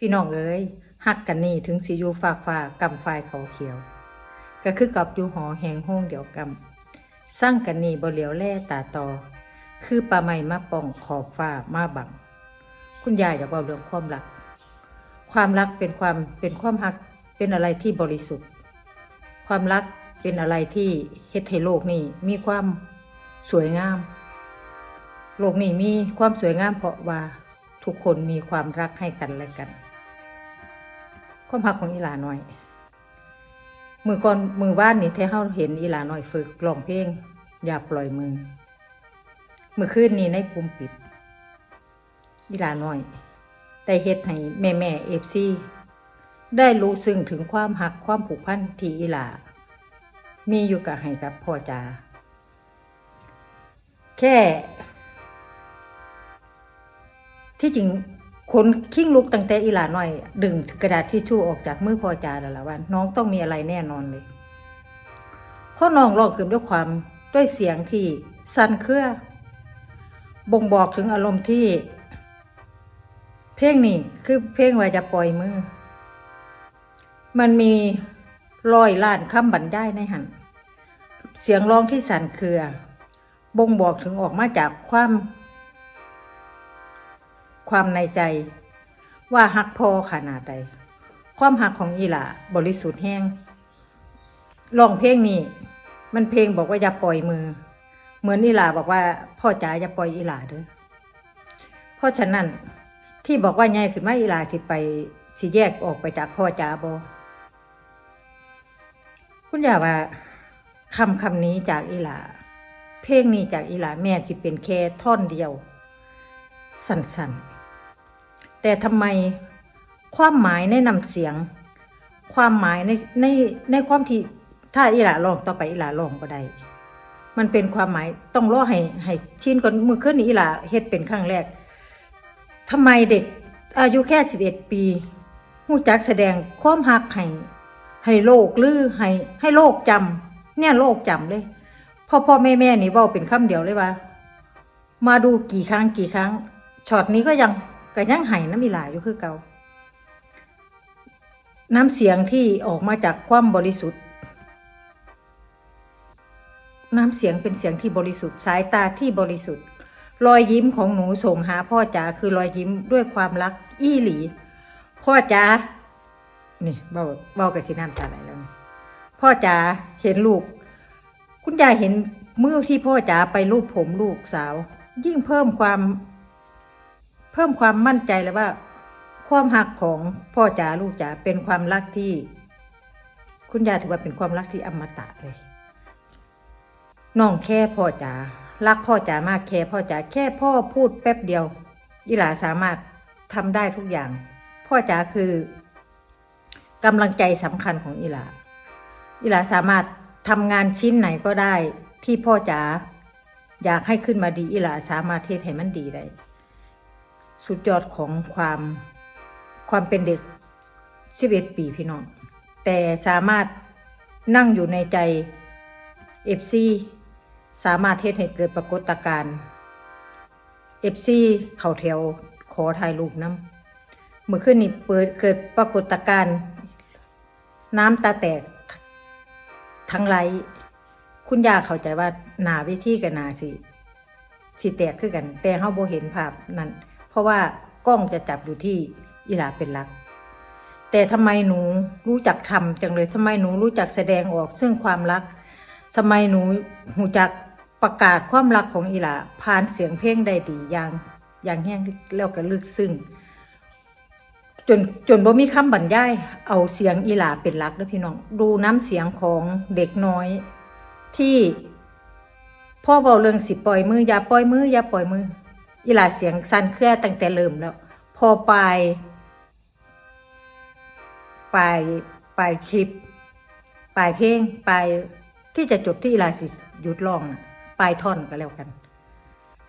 พี่น้องเอ้ยฮักกันนี่ถึงสิอยู่ฝากฝากกำฝ่ายเขาเขียว ก็คือกับอยู่หอแหงห้องเดียวกำสร้างกันนี่บ่เหลียวแล่ตาตอคือปลาไม้มาป่องขอบฟ้ามาบัง คุณยายอยากบอกเรื่องความรัก ความรักเป็นความเป็นความรักเป็นอะไรที่บริสุทธิ์ ความรักเป็นอะไรที่เฮ็ดให้โลกนี้มีความสวยงาม โลกนี้มีความสวยงามเพราะว่าทุกคนมีความรักให้กันและกัน ความรักของอีหลาน้อย มือก่อนมือบ้านนี่ที่เฮาเห็นอีหลาน้อยฝึกร้องเพลงอย่าปล่อยมือมือคืนนี้ในกลุ่มปิด อีหลาน้อยได้เฮ็ดให้แม่แม่เอฟซีได้รู้ซึ้งถึงความหักความผูกพันที่อีหลามีอยู่กับให้กับพ่อจาแค่ ที่จริง คนขิ้งลุกตั้งแต่อีหลาน้อย ดึงกระดาษที่ชู่ออกจากมือพ่อจาแล้วละว่าน้องต้องมีอะไรแน่นอนเลยเพราะน้องร้องขึ้นด้วยความด้วยเสียงที่สั่นเครือบ่งบอกถึงอารมณ์ที่ เพลงนี้คือเพลงว่าจะปล่อยมือ มันมีรอยล้านคำบรรยายในหันเสียงร้องที่สั่นเครือ บ่งบอกถึงออกมาจากความ ความในใจ ว่าฮักพอขนาดใด ความหักของอีหล่าบริสุทธิ์แห้งร้องเพลงนี้ มันเพลงบอกว่าอย่าปล่อยมือ เหมือนอีหล่าบอกว่า พ่อจ๋าอย่าปล่อยอีหล่าเด้อเพราะฉะนั้นที่บอกว่าไงขึ้นมาอีหลาสิไปสิแยกออกไปจากพ่อจ๋าบอคุณอย่าว่าคำคำนี้จากอีหลา เพลงนี้จากอีหลาแม่สิเป็นแค่ท่อนเดียว สั้นๆ แต่ทำไมความหมายในนำเสียง ความหมายในในในความที่ถ้าอีหลาลองต่อไปอีหลาลองก็ได้มันเป็นความหมายต้องรอให้ให้ชินก่อนมือขึ้นนี่อีหลาเฮ็ดเป็นครั้งแรกทำไมเด็กอายุแค่สิบเอ็ดปีหูจักแสดงความหักให้ให้โลกลือให้ให้โลกจำเนี่ยโลกจำเลยพ่อพ่อแม่แม่นี่เว่าเป็นคำเดียวเลยว่า มาดูกี่ครั้งกี่ครั้ง ช็อตนี้ก็ยังก็ยังไห้น้ำมีหลายอยู่คือเก่าน้ำเสียงที่ออกมาจากความบริสุทธิ์ น้ำเสียงเป็นเสียงที่บริสุทธิ์ สายตาที่บริสุทธิ์ รอยยิ้มของหนูส่งหาพ่อจ๋าคือรอยยิ้มด้วยความรักอี้หลี พ่อจ๋านี่เบาเบากับสีน้ำตาไหลแล้วนี่พ่อจ๋าเห็นลูก คุณยายเห็นเมื่อที่พ่อจ๋าไปรูปผมลูกสาว ยิ่งเพิ่มความ พิ่มความมั่นใจเลยว่า ความหักของพ่อจ๋าลูกจ๋าเป็นความรักที่ คุณยายถือว่าเป็นความรักที่อมตะเลยน้องแค่พ่อจ๋ารักพ่อจ๋ามากแค่พ่อจ๋าแค่พ่อพูดแป๊บเดียวอีหลาสามารถทำได้ทุกอย่าง พ่อจ๋าคือกำลังใจสำคัญของอีหลาอีหลาสามารถทำงานชิ้นไหนก็ได้ที่พ่อจ๋าอยากให้ขึ้นมาดีอีหลาสามารถเทศให้มันดีได้ สุดยอดของความความเป็นเด็กสิบเอ็ดปีพี่น้อง แต่สามารถนั่งอยู่ในใจเอฟซีสามารถเทศให้เกิดปรากฏการณ์เอฟซีเข่าแถวขอถ่ายรูปน้ำเมื่อขึ้นนี่เปิดเกิดปรากฏการณ์น้ำตาแตกทั้งไรคุณยาเข้าใจว่าหนาวิธีกับนาสิสิแตกคือกัน แต่เขาโบเห็นภาพนั้น ราะว่ากล้องจะจับอยู่ที่อีหลาเป็นหลัก แต่ทำไมหนูรู้จักทำจังเลยทำไมหนูรู้จักแสดงออกซึ่งความรักสมัยหนูหูจักประกาศความรักของอีหลาผ่านเสียงเพลงได้ดีอย่างอย่างแห้งแล้วก็ลึกซึ้งจนจนบ่มีคำบรรยายเอาเสียงอีหลาเป็นหลักเด้อพี่น้อง ดูน้ำเสียงของเด็กน้อย ที่พ่อบอกเรื่องสิปล่อยมืออย่าปล่อยมืออย่าปล่อยมือ อีหลาเสียงสั่นเครือตั้งแต่เริ่มแล้ว พอปลายปลายปลายคลิปปลายเพลงปลายที่จะจบที่อีหลาสิหยุดร้องน่ะปลายท่อนก็แล้วกัน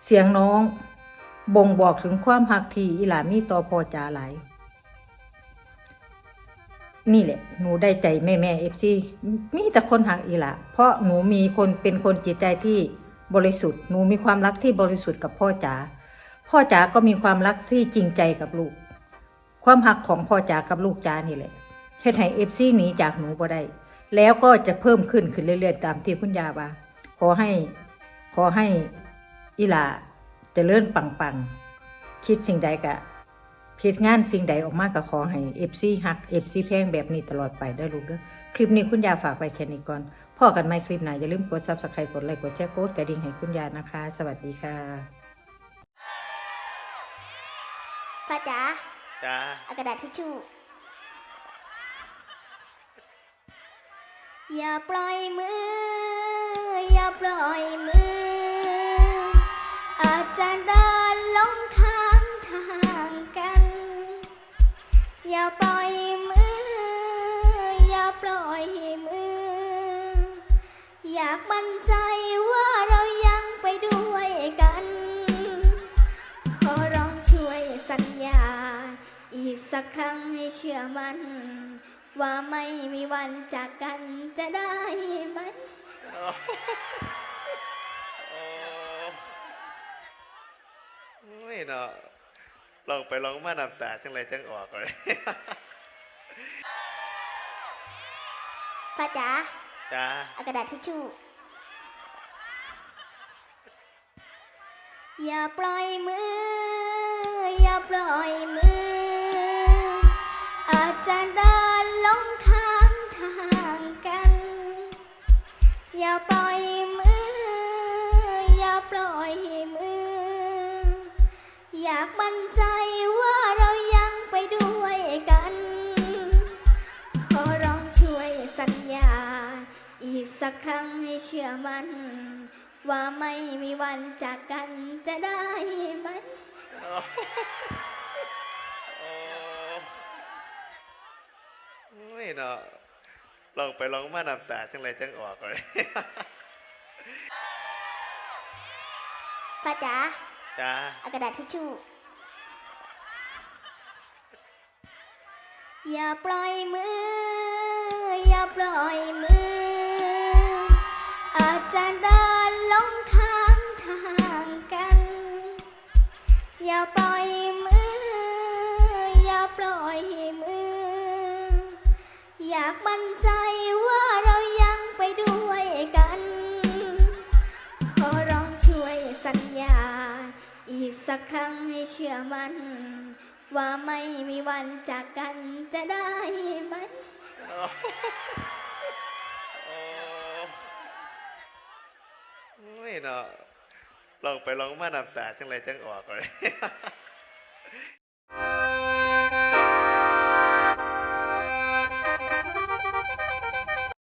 เสียงน้องบ่งบอกถึงความหักทีอีหลามีต่อพ่อจ๋าหลายนี่แหละ หนูได้ใจแม่แม่เอฟซีมีแต่คนหักอีหลาเพราะหนูมีคนเป็นคนจิตใจที่บริสุทธิ์ หนูมีความรักที่บริสุทธิ์กับพ่อจ๋า พ่อจ๋าก็มีความรักที่จริงใจกับลูก ความหักของพ่อจ๋ากับลูกจ๋านี่แหละเฮ็ดให้เอฟซีหนีจากหนูบ่ได้แล้วก็จะเพิ่มขึ้นขึ้นเรื่อยๆ ตามที่คุณยาว่าขอให้ขอให้อีหลาเจริญปังๆ คิดสิ่งใดกะคิดงานสิ่งใดออกมาก็ขอให้เอฟซีฮักเอฟซีแพงแบบนี้ตลอดไปได้ลูกเด้อคลิปนี้คุณยาฝากไปแค่นี้ก่อนพ่อกันไหมคลิปหน้าอย่าลืมกดซับสไครต์กดไลค์กดแชร์กดกระดิ่งให้คุณยานะคะ สวัสดีค่ะ ป้าจ๋าจ้าเอากระดาษทิชชู่ อย่าปล่อยมือ อย่าปล่อยมือ อาจจะเดินหลงทางทางกัน อย่าปล่อยมือ อย่าปล่อยมือ อยากมั่น สักครั้งให้เชื่อมัน ว่าไม่มีวันจากกันจะได้ไหม โอ้โอ้ยเนาะลองไปลองมาน้ำตาจังไรจังออกเลยป้าจ๋าจ้าเอากระดาษทิชชู่ อย่าปล่อยมือ อย่าปล่อยมืออา จะเดินลงทางทางกัน อย่าปล่อยมือ อย่าปล่อยมือ อยากมั่นใจว่าเรายังไปด้วยกัน ขอร้องช่วยสัญญา อีกสักครั้งให้เชื่อมัน ว่าไม่มีวันจากกันจะได้ไหม โอ้โอ้ ยเนาะลองไปลองมาน้ำตาจังไรจังออกเลยป้าจ๋าจ้าเอากระดาษทิชชู่อย่าปล่อยมือ อย่าปล่อยมือ อาจจะเดินหลงทางทางกัน อย่าปล่อยมือากมั่นใจว่าเรายังไปด้วยกัน ขอร้องช่วยสัญญา อีกสักครั้งให้เชื่อมัน ว่าไม่มีวันจากกันจะได้ไหม โอ้ยเนาะลองไปลองมาน้ำตาจังไรจังออกเลย